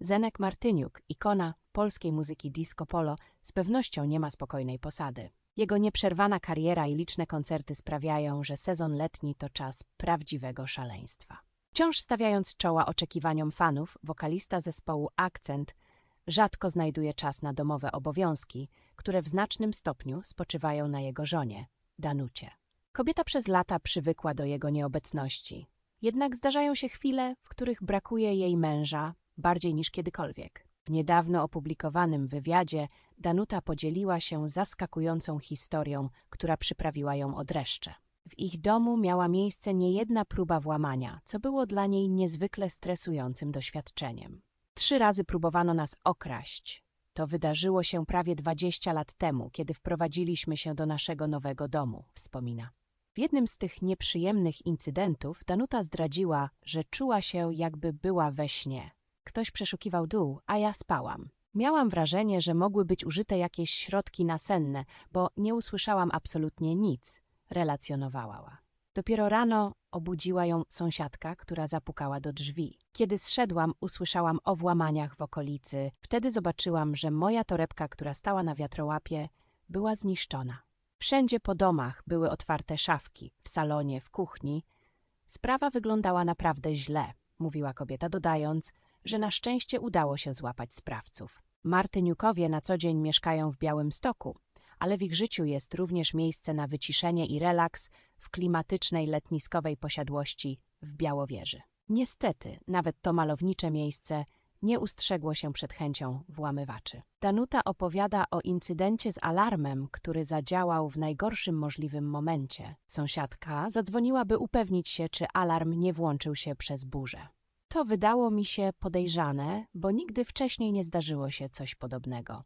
Zenek Martyniuk, ikona polskiej muzyki disco polo, z pewnością nie ma spokojnej posady. Jego nieprzerwana kariera i liczne koncerty sprawiają, że sezon letni to czas prawdziwego szaleństwa. Wciąż stawiając czoła oczekiwaniom fanów, wokalista zespołu Akcent rzadko znajduje czas na domowe obowiązki, które w znacznym stopniu spoczywają na jego żonie, Danucie. Kobieta przez lata przywykła do jego nieobecności. Jednak zdarzają się chwile, w których brakuje jej męża bardziej niż kiedykolwiek. W niedawno opublikowanym wywiadzie Danuta podzieliła się zaskakującą historią, która przyprawiła ją o dreszcze. W ich domu miała miejsce niejedna próba włamania, co było dla niej niezwykle stresującym doświadczeniem. Trzy razy próbowano nas okraść. To wydarzyło się prawie 20 lat temu, kiedy wprowadziliśmy się do naszego nowego domu, wspomina. W jednym z tych nieprzyjemnych incydentów Danuta zdradziła, że czuła się jakby była we śnie. Ktoś przeszukiwał dół, a ja spałam. Miałam wrażenie, że mogły być użyte jakieś środki nasenne, bo nie usłyszałam absolutnie nic, relacjonowała. Dopiero rano obudziła ją sąsiadka, która zapukała do drzwi. Kiedy zszedłam, usłyszałam o włamaniach w okolicy. Wtedy zobaczyłam, że moja torebka, która stała na wiatrołapie, była zniszczona. Wszędzie po domach były otwarte szafki, w salonie, w kuchni. Sprawa wyglądała naprawdę źle, mówiła kobieta, dodając, że na szczęście udało się złapać sprawców. Martyniukowie na co dzień mieszkają w Białym Stoku, ale w ich życiu jest również miejsce na wyciszenie i relaks w klimatycznej letniskowej posiadłości w Białowieży. Niestety, nawet to malownicze miejsce nie ustrzegło się przed chęcią włamywaczy. Danuta opowiada o incydencie z alarmem, który zadziałał w najgorszym możliwym momencie. Sąsiadka zadzwoniła, by upewnić się, czy alarm nie włączył się przez burzę. To wydało mi się podejrzane, bo nigdy wcześniej nie zdarzyło się coś podobnego.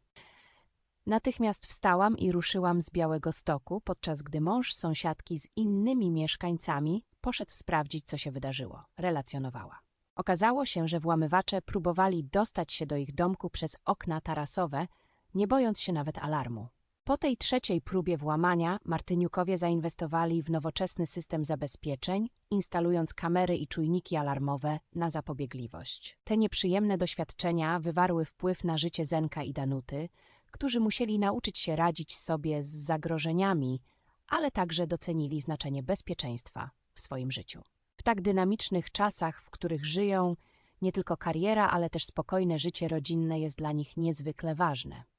Natychmiast wstałam i ruszyłam z Białego Stoku, podczas gdy mąż sąsiadki z innymi mieszkańcami poszedł sprawdzić, co się wydarzyło, relacjonowała. Okazało się, że włamywacze próbowali dostać się do ich domku przez okna tarasowe, nie bojąc się nawet alarmu. Po tej trzeciej próbie włamania Martyniukowie zainwestowali w nowoczesny system zabezpieczeń, instalując kamery i czujniki alarmowe na zapobiegliwość. Te nieprzyjemne doświadczenia wywarły wpływ na życie Zenka i Danuty, którzy musieli nauczyć się radzić sobie z zagrożeniami, ale także docenili znaczenie bezpieczeństwa w swoim życiu. W tak dynamicznych czasach, w których żyją, nie tylko kariera, ale też spokojne życie rodzinne jest dla nich niezwykle ważne.